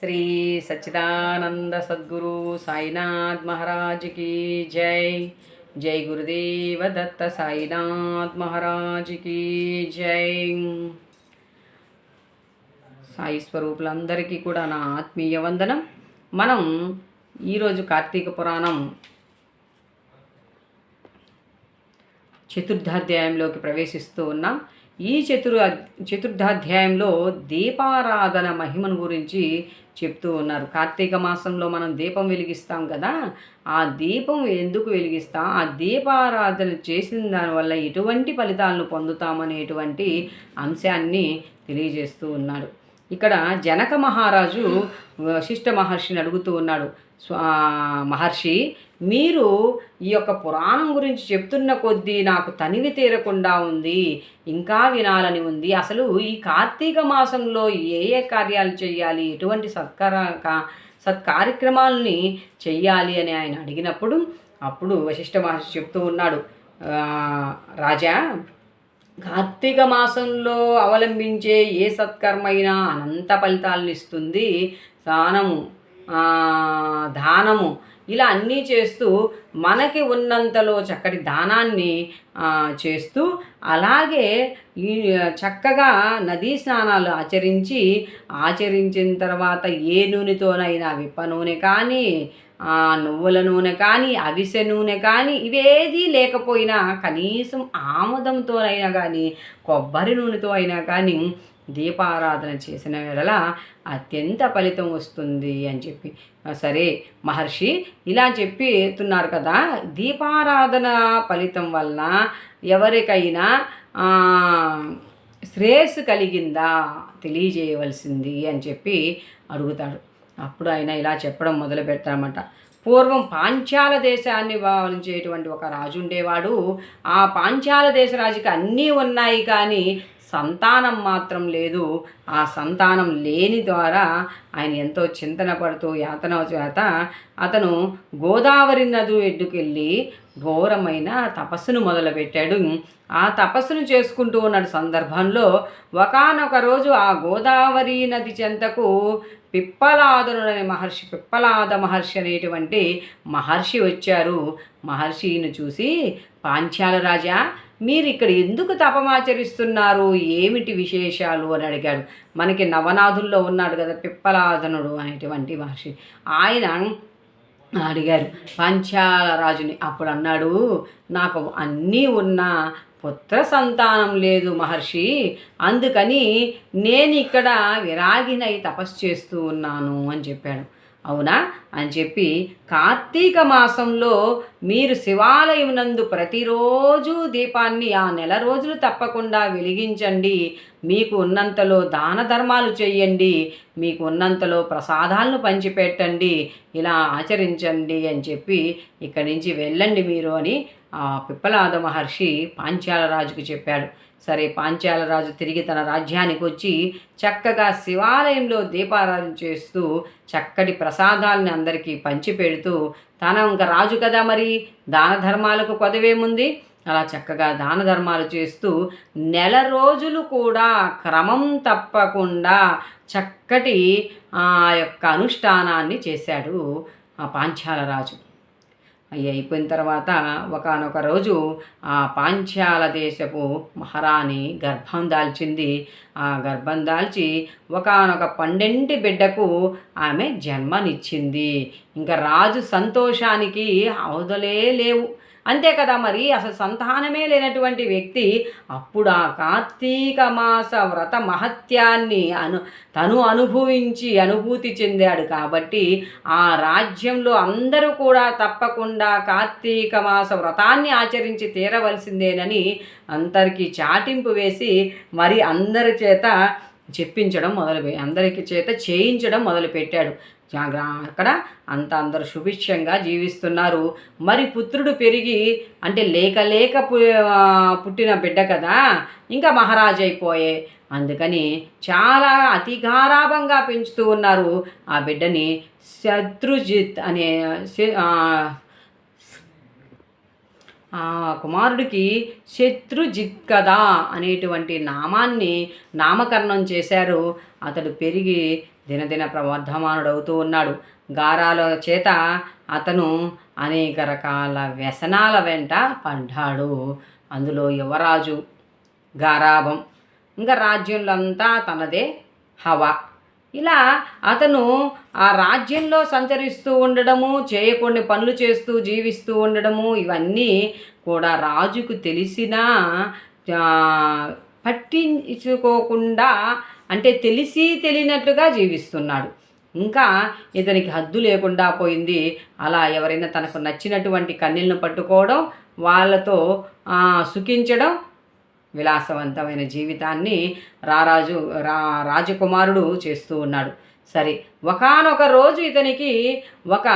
శ్రీ సచ్చిదానంద సద్గురు సాయినాథ్ మహారాజ్కి జై. జై గురుదేవ దత్త సాయినాథ్ మహారాజ్కి జై. సాయి స్వరూపులందరికీ కూడా నా ఆత్మీయ వందనం. మనం ఈరోజు కార్తీక పురాణం చతుర్థాధ్యాయంలోకి ప్రవేశిస్తూ ఉన్నాం. ఈ చతుర్ చతుర్థాధ్యాయంలో దీపారాధన మహిమను గురించి చెప్తూ ఉన్నారు. కార్తీక మాసంలో మనం దీపం వెలిగిస్తాం కదా ఆ దీపం ఎందుకు వెలిగిస్తాం? ఆ దీపారాధన చేసిన దానివల్ల ఎటువంటి ఫలితాలను పొందుతామనేటువంటి అంశాన్ని తెలియజేస్తూ ఉన్నాడు ఇక్కడ జనక మహారాజు వశిష్ఠ మహర్షిని అడుగుతూ ఉన్నాడు. స్వా మహర్షి మీరు ఈ యొక్క పురాణం గురించి చెప్తున్న కొద్దీ నాకు తనివి తీరకుండా ఉంది ఇంకా వినాలని ఉంది. అసలు ఈ కార్తీక మాసంలో ఏ ఏ కార్యాలు చేయాలి ఎటువంటి సత్కార సత్కార్యక్రమాలని చెయ్యాలి అని ఆయన అడిగినప్పుడు అప్పుడు వశిష్ఠ మహర్షి చెప్తూ ఉన్నాడు. రాజా కార్తీక మాసంలో అవలంబించే ఏ సత్కర్మైనా అనంత ఫలితాలను ఇస్తుంది. స్నానము దానము ఇలా అన్నీ చేస్తూ మనకి ఉన్నంతలో చక్కటి దానాన్ని చేస్తూ అలాగే ఈ చక్కగా నదీ స్నానాలు ఆచరించి ఆచరించిన తర్వాత ఏ నూనెతోనైనా విప్ప నూనె కానీ నువ్వుల నూనె కానీ అవిసె నూనె కానీ ఇవేది లేకపోయినా కనీసం ఆముదంతోనైనా కానీ కొబ్బరి నూనెతో అయినా కానీ దీపారాధన చేసిన వేళ అత్యంత ఫలితం వస్తుంది అని చెప్పి. సరే మహర్షి ఇలా చెప్తున్నారు కదా దీపారాధన ఫలితం వల్ల ఎవరికైనా శ్రేయస్సు కలిగిందా తెలియజేయవలసింది అని చెప్పి అడుగుతాడు. అప్పుడు ఆయన ఇలా చెప్పడం మొదలు పెడతారన్నమాట. పూర్వం పాంచాల దేశాన్ని భావించేటువంటి ఒక రాజు ఉండేవాడు. ఆ పాంచాల దేశ రాజుకి అన్నీ ఉన్నాయి కానీ సంతానం మాత్రం లేదు. ఆ సంతానం లేని ద్వారా ఆయన ఎంతో చింతన పడుతూ యాతన చేత అతను గోదావరి నది ఎడ్డుకెళ్ళి ఘోరమైన తపస్సును మొదలుపెట్టాడు. ఆ తపస్సును చేసుకుంటూ ఉన్న సందర్భంలో ఒకానొక రోజు ఆ గోదావరి నది చెంతకు పిప్పలాదనుడనే మహర్షి పిప్పలాద మహర్షి అనేటువంటి మహర్షి వచ్చారు. మహర్షిని చూసి పాంచాల రాజా మీరు ఇక్కడ ఎందుకు తపమాచరిస్తున్నారు? ఏమిటి విశేషాలు? అని అడిగాడు. మనకి నవనాథుల్లో ఉన్నాడు కదా పిప్పలాదనుడు అనేటువంటి మహర్షి. ఆయన అడిగారు. పంచాల రాజుని అప్పుడు అన్నాడు నాకు అన్నీ ఉన్నా పుత్ర సంతానం లేదు మహర్షి. అందుకని నేను ఇక్కడ విరాగినై తపస్సు చేస్తూ ఉన్నాను అని చెప్పాడు. అవునా? అని చెప్పి కార్తీక మాసంలో మీరు శివాలయం నందు ప్రతిరోజు దీపాన్ని ఆ నెల రోజులు తప్పకుండా వెలిగించండి. మీకు ఉన్నంతలో దాన ధర్మాలు చేయండి. మీకు ఉన్నంతలో ప్రసాదాలను పంచిపెట్టండి. ఇలా ఆచరించండి అని చెప్పి ఇక్కడి నుంచి వెళ్ళండి మీరు అని ఆ పిప్పలాద మహర్షి పాంచాల రాజుకు చెప్పాడు. సరే పాంచాల రాజు తిరిగి తన రాజ్యానికి వచ్చి చక్కగా శివాలయంలో దీపారాధన చేస్తూ చక్కటి ప్రసాదాలను అందరికీ పంచిపెడుతూ తన ఇంకా రాజు కదా మరి? దాన ధర్మాలకు కొదవేముంది? అలా చక్కగా దాన ధర్మాలు చేస్తూ నెల రోజులు కూడా క్రమం తప్పకుండా చక్కటి ఆ యొక్క అనుష్ఠానాన్ని చేశాడు ఆ పాంచాల రాజు. అవి అయిపోయిన తర్వాత ఒకనొక రోజు ఆ పాంచాల దేశపు మహారాణి గర్భం దాల్చింది. ఆ గర్భం దాల్చి ఒకనొక పండెంటి బిడ్డకు ఆమె జన్మనిచ్చింది. ఇంకా రాజు సంతోషానికి అవదలే లేవు. అంతే కదా మరి అసలు సంతానమే లేనటువంటి వ్యక్తి అప్పుడు ఆ కార్తీక మాస వ్రత మహత్యాన్ని అను తను అనుభవించి అనుభూతి చెందాడు కాబట్టి ఆ రాజ్యంలో అందరూ కూడా తప్పకుండా కార్తీక మాస వ్రతాన్ని ఆచరించి తీరవలసిందేనని అందరికీ చాటింపు వేసి మరి అందరి చేత చెప్పించడం మొదలు అందరికి చేత చేయించడం మొదలుపెట్టాడు. అక్కడ అంత అందరు సుభిక్షంగా జీవిస్తున్నారు. మరి పుత్రుడు పెరిగి అంటే లేక లేక పు- పుట్టిన బిడ్డ కదా ఇంకా మహారాజు అయిపోయే. అందుకని చాలా అతి గారాభంగా పెంచుతూ ఉన్నారు. ఆ బిడ్డని శత్రుజిత్ అనే శ- కుమారుడికి శత్రుజిత్ కదా అనేటువంటి నామాన్ని నామకరణం చేశారు. అతడు పెరిగి దినదిన ప్రవర్ధమానుడవుతూ ఉన్నాడు. గారాల చేత అతను అనేక రకాల వ్యసనాల వెంట పడ్డాడు. అందులో యువరాజు గారాభం ఇంకా రాజ్యంలో అంతా తనదే హవా. ఇలా అతను ఆ రాజ్యంలో సంచరిస్తూ ఉండడము చేయకొన్ని పనులు చేస్తూ జీవిస్తూ ఉండడము ఇవన్నీ కూడా రాజుకు తెలిసినా పట్టించుకోకుండా అంటే తెలిసి తెలియనట్లుగా జీవిస్తున్నాడు. ఇంకా ఇతనికి హద్దు లేకుండా పోయింది. అలా ఎవరైనా తనకు నచ్చినటువంటి కన్నీళ్ళను పట్టుకోవడం వాళ్ళతో సుఖించడం విలాసవంతమైన జీవితాన్ని రారాజు రా రాజకుమారుడు చేస్తూ ఉన్నాడు. సరే ఒకానొక రోజు ఇతనికి ఒక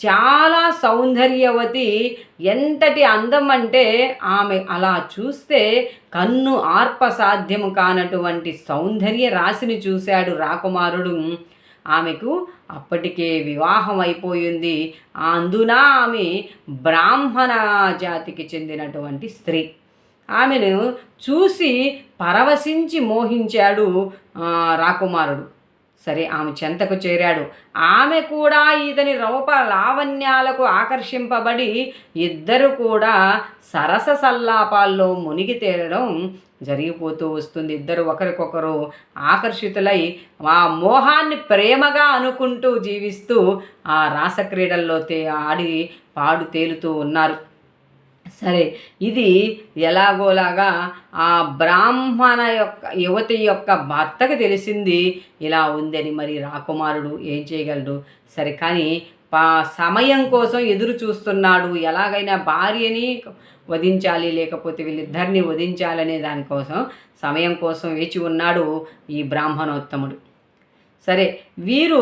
చాలా సౌందర్యవతి ఎంతటి అందం అంటే ఆమె అలా చూస్తే కన్ను ఆర్ప సాధ్యము కానటువంటి సౌందర్య రాశిని చూశాడు రాకుమారుడు. ఆమెకు అప్పటికే వివాహం అయిపోయింది. అందున ఆమె బ్రాహ్మణ జాతికి చెందినటువంటి స్త్రీ. ఆమెను చూసి పరవశించి మోహించాడు రాకుమారుడు. సరే ఆమె చెంతకు చేరాడు. ఆమె కూడా ఇతని రూప లావణ్యాలకు ఆకర్షింపబడి ఇద్దరు కూడా సరస సల్లాపాల్లో మునిగి తేరడం జరిగిపోతూ వస్తుంది. ఇద్దరు ఒకరికొకరు ఆకర్షితులై ఆ మోహాన్ని ప్రేమగా అనుకుంటూ జీవిస్తూ ఆ రాసక్రీడల్లో తే ఆడి పాడు తేలుతూ ఉన్నారు. సరే ఇది ఎలాగోలాగా ఆ బ్రాహ్మణ యొక్క యువతి యొక్క భర్తకు తెలిసింది ఇలా ఉందని మరి రాకుమారుడు ఏం చేయగలడు? సరే కానీ పా సమయం కోసం ఎదురు చూస్తున్నాడు. ఎలాగైనా భార్యని వధించాలి లేకపోతే వీళ్ళిద్దరిని వధించాలనే దానికోసం సమయం కోసం వేచి ఉన్నాడు ఈ బ్రాహ్మణోత్తముడు. సరే వీరు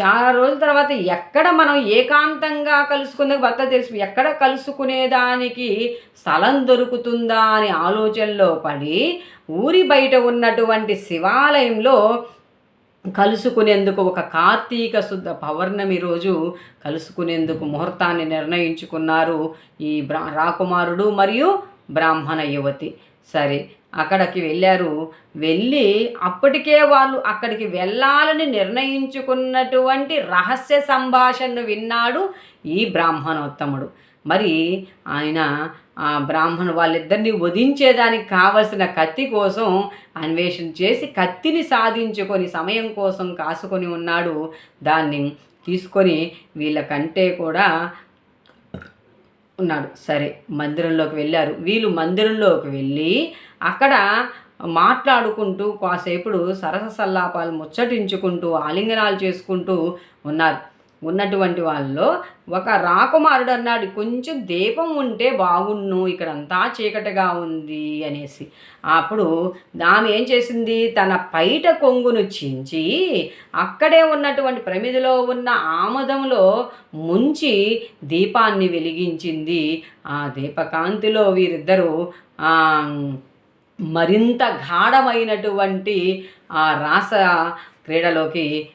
చాలా రోజుల తర్వాత ఎక్కడ మనం ఏకాంతంగా కలుసుకునే భర్త తెలుసు. ఎక్కడ కలుసుకునేదానికి స్థలం దొరుకుతుందా అని ఆలోచనలో పడి ఊరి బయట ఉన్నటువంటి శివాలయంలో కలుసుకునేందుకు ఒక కార్తీక శుద్ధ పౌర్ణమి రోజు కలుసుకునేందుకు ముహూర్తాన్ని నిర్ణయించుకున్నారు ఈ బ్రా రాకుమారుడు మరియు బ్రాహ్మణ యువతి. సరే అక్కడికి వెళ్ళారు. వెళ్ళి అప్పటికే వాళ్ళు అక్కడికి వెళ్ళాలని నిర్ణయించుకున్నటువంటి రహస్య సంభాషణను విన్నాడు ఈ బ్రాహ్మణోత్తముడు. మరి ఆయన ఆ బ్రాహ్మణు వాళ్ళిద్దరిని వధించేదానికి కావలసిన కత్తి కోసం అన్వేషణ చేసి కత్తిని సాధించుకొని సమయం కోసం కాసుకొని ఉన్నాడు. దాన్ని తీసుకొని వీళ్ళకంటే కూడా ఉన్నాడు. సరే మందిరంలోకి వెళ్ళారు. వీళ్ళు మందిరంలోకి వెళ్ళి అక్కడ మాట్లాడుకుంటూ కాసేపుడు సరస సల్లాపాలు ముచ్చటించుకుంటూ ఆలింగనాలు చేసుకుంటూ ఉన్నారు. ఉన్నటువంటి వాళ్ళలో ఒక రాకుమారుడు అన్నాడు కొంచెం దీపం ఉంటే బాగున్ను ఇక్కడంతా చీకటిగా ఉంది అనేసి. అప్పుడు ఆమె ఏం చేసింది? తన పైట కొంగును చించి అక్కడే ఉన్నటువంటి ప్రమిదిలో ఉన్న ఆమదంలో ముంచి దీపాన్ని వెలిగించింది. ఆ దీపకాంతిలో వీరిద్దరూ మరింత గాఢమైనటువంటి ఆ రాస క్రీడలోకి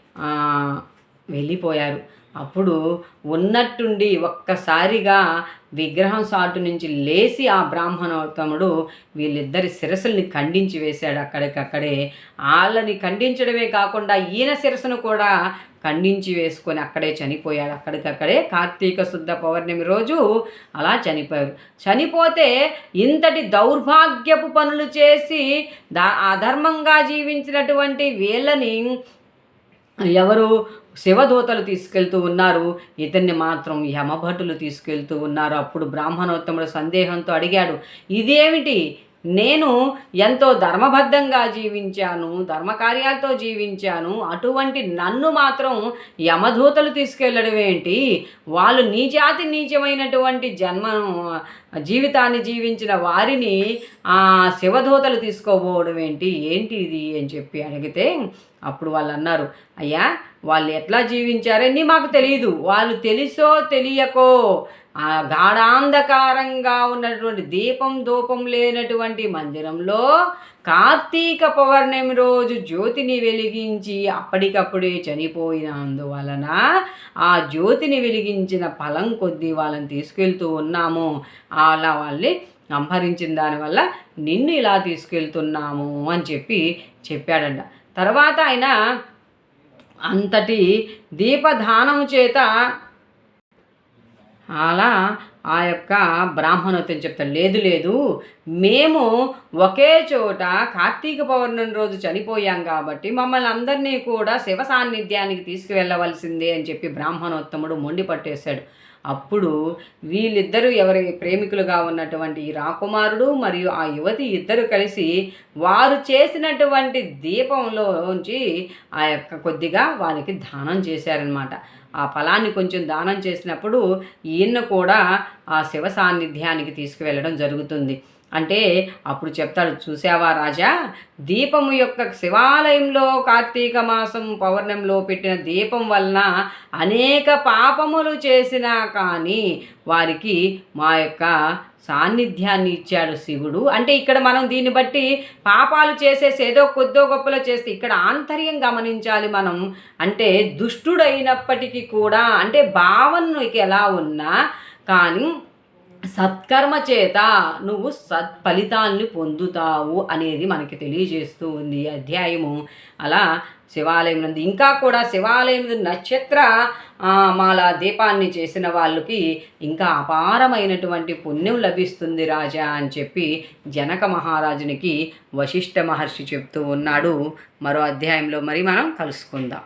వెళ్ళిపోయారు. అప్పుడు ఉన్నట్టుండి ఒక్కసారిగా విగ్రహం సాటు నుంచి లేచి ఆ బ్రాహ్మణోత్తముడు వీళ్ళిద్దరి శిరస్సుల్ని ఖండించి వేశాడు అక్కడికక్కడే. వాళ్ళని ఖండించడమే కాకుండా ఈయన శిరసును కూడా ఖండించి వేసుకొని అక్కడే చనిపోయాడు. అక్కడికక్కడే కార్తీక శుద్ధ పౌర్ణమి రోజు అలా చనిపోయారు. చనిపోతే ఇంతటి దౌర్భాగ్యపు పనులు చేసి దా అధర్మంగా జీవించినటువంటి వీళ్ళని ఎవరు శివదూతలు తీసుకెళ్తూ ఉన్నారు ఇతన్ని మాత్రం యమభటులు తీసుకెళ్తూ ఉన్నారు. అప్పుడు బ్రాహ్మణోత్తముడు సందేహంతో అడిగాడు ఇదేమిటి? నేను ఎంతో ధర్మబద్ధంగా జీవించాను ధర్మకార్యాలతో జీవించాను. అటువంటి నన్ను మాత్రం యమదూతలు తీసుకెళ్ళడం ఏంటి? వాళ్ళు నీచాతి నీచమైనటువంటి జన్మను జీవితాన్ని జీవించిన వారిని ఆ శివదూతలు తీసుకోబోవడం ఏంటి ఏంటి ఇది? అని చెప్పి అడిగితే అప్పుడు వాళ్ళు అన్నారు అయ్యా వాళ్ళు ఎట్లా జీవించారని మాకు తెలియదు వాళ్ళు తెలుసో తెలియకో ఆ గాఢాంధకారంగా ఉన్నటువంటి దీపం ధూపం లేనటువంటి మందిరంలో కార్తీక పౌర్ణమి రోజు జ్యోతిని వెలిగించి అప్పటికప్పుడే చనిపోయినందువలన ఆ జ్యోతిని వెలిగించిన ఫలం కొద్దీ వాళ్ళని తీసుకెళ్తూ ఉన్నాము. అలా వాళ్ళని సంహరించిన దానివల్ల నిన్ను ఇలా తీసుకెళ్తున్నాము అని చెప్పి చెప్పాడంట. తర్వాత ఆయన అంతటి దీపదానము చేత అలా ఆ యొక్క బ్రాహ్మణోత్తం చెప్తాడు. లేదు లేదు మేము ఒకే చోట కార్తీక పౌర్ణమి రోజు చనిపోయాం కాబట్టి మమ్మల్ని అందరినీ కూడా శివ సాన్నిధ్యానికి తీసుకువెళ్ళవలసిందే అని చెప్పి బ్రాహ్మణోత్తముడు మొండి పట్టేశాడు. అప్పుడు వీళ్ళిద్దరూ ఎవరి ప్రేమికులుగా ఉన్నటువంటి ఈ రాకుమారుడు మరియు ఆ యువతి ఇద్దరు కలిసి వారు చేసినటువంటి దీపంలోంచి ఆ యొక్క కొద్దిగా వారికి దానం చేశారనమాట ఆ ఫలాన్ని కొంచెం దానం చేసినప్పుడు ఈయన కూడా ఆ శివ సాన్నిధ్యానికి తీసుకువెళ్ళడం జరుగుతుంది. అంటే అప్పుడు చెప్తాడు చూసావా రాజా? దీపము యొక్క శివాలయంలో కార్తీక మాసం పౌర్ణంలో పెట్టిన దీపం వలన అనేక పాపములు చేసినా కానీ వారికి మా యొక్క సాన్నిధ్యాన్ని ఇచ్చాడు శివుడు. అంటే ఇక్కడ మనం దీన్ని బట్టి పాపాలు చేసేసి ఏదో కొద్దో గొప్పలో చేస్తే ఇక్కడ ఆంతర్యం గమనించాలి మనం. అంటే దుష్టుడైనప్పటికీ కూడా అంటే భావనకి ఎలా ఉన్నా కానీ సత్కర్మ చేత నువ్వు సత్ ఫలితాన్ని పొందుతావు అనేది మనకి తెలియజేస్తూ ఉంది అధ్యాయము. అలా శివాలయం నందు ఇంకా కూడా శివాలయం నక్షత్ర మాల దీపాన్ని చేసిన వాళ్ళకి ఇంకా అపారమైనటువంటి పుణ్యం లభిస్తుంది రాజా అని చెప్పి జనక మహారాజునికి వశిష్ఠ మహర్షి చెప్తూ ఉన్నాడు. మరో అధ్యాయంలో మరి మనం కలుసుకుందాం.